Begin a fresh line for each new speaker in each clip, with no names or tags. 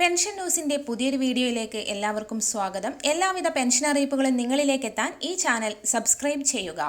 Pension ന്യൂസിന്റെ പുതിയൊരു വീഡിയോയിലേക്ക് എല്ലാവർക്കും സ്വാഗതം. എല്ലാവിധ പെൻഷൻ അറിയിപ്പുകളും നിങ്ങളിലേക്ക് എത്താൻ ഈ ചാനൽ സബ്സ്ക്രൈബ് ചെയ്യുക.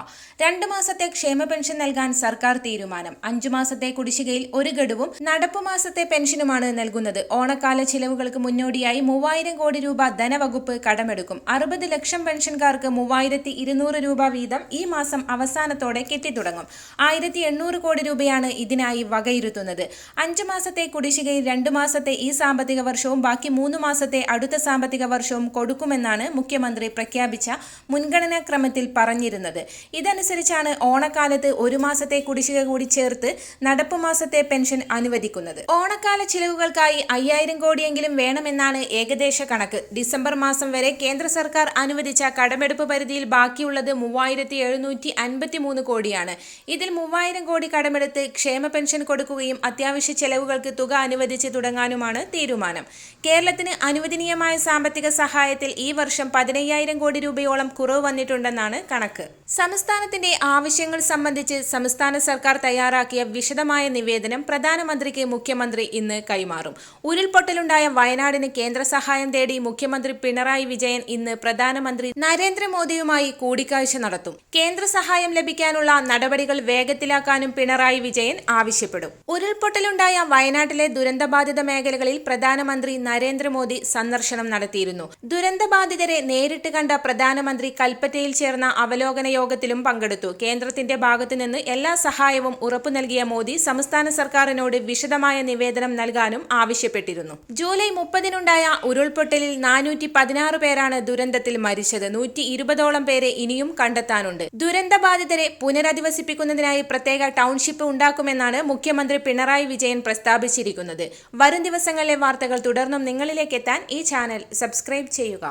രണ്ടു മാസത്തെ ക്ഷേമ പെൻഷൻ നൽകാൻ സർക്കാർ തീരുമാനം. അഞ്ചു മാസത്തെ കുടിശ്ശികയിൽ ഒരു ഗഡുവും നടപ്പു മാസത്തെ പെൻഷനുമാണ് നൽകുന്നത്. ഓണക്കാല ചിലവുകൾക്ക് മുന്നോടിയായി മൂവായിരം കോടി രൂപ ധനവകുപ്പ് കടമെടുക്കും. അറുപത് ലക്ഷം പെൻഷൻകാർക്ക് മൂവായിരത്തി ഇരുന്നൂറ് രൂപ വീതം ഈ മാസം അവസാനത്തോടെ കെട്ടിത്തുടങ്ങും. ആയിരത്തി എണ്ണൂറ് കോടി രൂപയാണ് ഇതിനായി വകയിരുത്തുന്നത്. അഞ്ചു മാസത്തെ കുടിശ്ശികയിൽ രണ്ടു മാസത്തെ ഈ സാമ്പത്തിക വർഷവും ബാക്കി മൂന്ന് മാസത്തെ അടുത്ത സാമ്പത്തിക വർഷവും കൊടുക്കുമെന്നാണ് മുഖ്യമന്ത്രി പ്രഖ്യാപിച്ച മുൻഗണനാ ക്രമത്തിൽ പറഞ്ഞിരുന്നത്. ഇതനുസരിച്ചാണ് ഓണക്കാലത്ത് ഒരു മാസത്തെ കുടിശ്ശിക കൂടി ചേർത്ത് നടപ്പ് മാസത്തെ പെൻഷൻ അനുവദിക്കുന്നത്. ഓണക്കാല ചിലവുകൾക്കായി അയ്യായിരം കോടിയെങ്കിലും വേണമെന്നാണ് ഏകദേശ കണക്ക്. ഡിസംബർ മാസം വരെ കേന്ദ്ര സർക്കാർ അനുവദിച്ച കടമെടുപ്പ് പരിധിയിൽ ബാക്കിയുള്ളത് മൂവായിരത്തി എഴുന്നൂറ്റി അൻപത്തി മൂന്ന് കോടിയാണ്. ഇതിൽ മൂവായിരം കോടി കടമെടുത്ത് ക്ഷേമ പെൻഷൻ കൊടുക്കുകയും അത്യാവശ്യ ചെലവുകൾക്ക് തുക അനുവദിച്ച് തുടങ്ങാനുമാണ് തീരുമാനം. കേരളത്തിന് അനുവദനീയമായ സാമ്പത്തിക സഹായത്തിൽ ഈ വർഷം പതിനയ്യായിരം കോടി രൂപയോളം കുറവ് വന്നിട്ടുണ്ടെന്നാണ് കണക്ക്. സംസ്ഥാനത്തിന്റെ ആവശ്യങ്ങൾ സംബന്ധിച്ച് സംസ്ഥാന സർക്കാർ തയ്യാറാക്കിയ വിശദമായ നിവേദനം പ്രധാനമന്ത്രിക്ക് മുഖ്യമന്ത്രി ഇന്ന് കൈമാറും. ഉരുൾപൊട്ടലുണ്ടായ വയനാടിന് കേന്ദ്ര സഹായം തേടി മുഖ്യമന്ത്രി പിണറായി വിജയൻ ഇന്ന് പ്രധാനമന്ത്രി നരേന്ദ്രമോദിയുമായി കൂടിക്കാഴ്ച നടത്തും. കേന്ദ്ര സഹായം ലഭിക്കാനുള്ള നടപടികൾ വേഗത്തിലാക്കാനും പിണറായി വിജയൻ ആവശ്യപ്പെടും. ഉരുൾപൊട്ടലുണ്ടായ വയനാട്ടിലെ ദുരന്തബാധിത മേഖലകളിൽ പ്രധാനമന്ത്രി നരേന്ദ്രമോദി സന്ദർശനം നടത്തിയിരുന്നു. ദുരന്തബാധിതരെ നേരിട്ട് കണ്ട പ്രധാനമന്ത്രി കൽപ്പറ്റയിൽ ചേർന്ന അവലോകന യോഗത്തിലും പങ്കെടുത്തു. കേന്ദ്രത്തിന്റെ ഭാഗത്തു നിന്ന് എല്ലാ സഹായവും ഉറപ്പു നൽകിയ മോദി സംസ്ഥാന സർക്കാരിനോട് വിശദമായ നിവേദനം നൽകാനും ആവശ്യപ്പെട്ടിരുന്നു. ജൂലൈ മുപ്പതിനുണ്ടായ ഉരുൾപൊട്ടലിൽ നാനൂറ്റി പതിനാറ് പേരാണ് ദുരന്തത്തിൽ മരിച്ചത്. നൂറ്റി ഇരുപതോളം പേരെ ഇനിയും കണ്ടെത്താനുണ്ട്. ദുരന്തബാധിതരെ പുനരധിവസിപ്പിക്കുന്നതിനായി പ്രത്യേക ടൗൺഷിപ്പ് ഉണ്ടാക്കുമെന്നാണ് മുഖ്യമന്ത്രി പിണറായി വിജയൻ പ്രസ്താവിച്ചിരിക്കുന്നത്. വരും ദിവസങ്ങളിലെ വാർത്തകൾ തുടർന്നും നിങ്ങളിലേക്ക് എത്താൻ ഈ ചാനൽ സബ്സ്ക്രൈബ് ചെയ്യുക.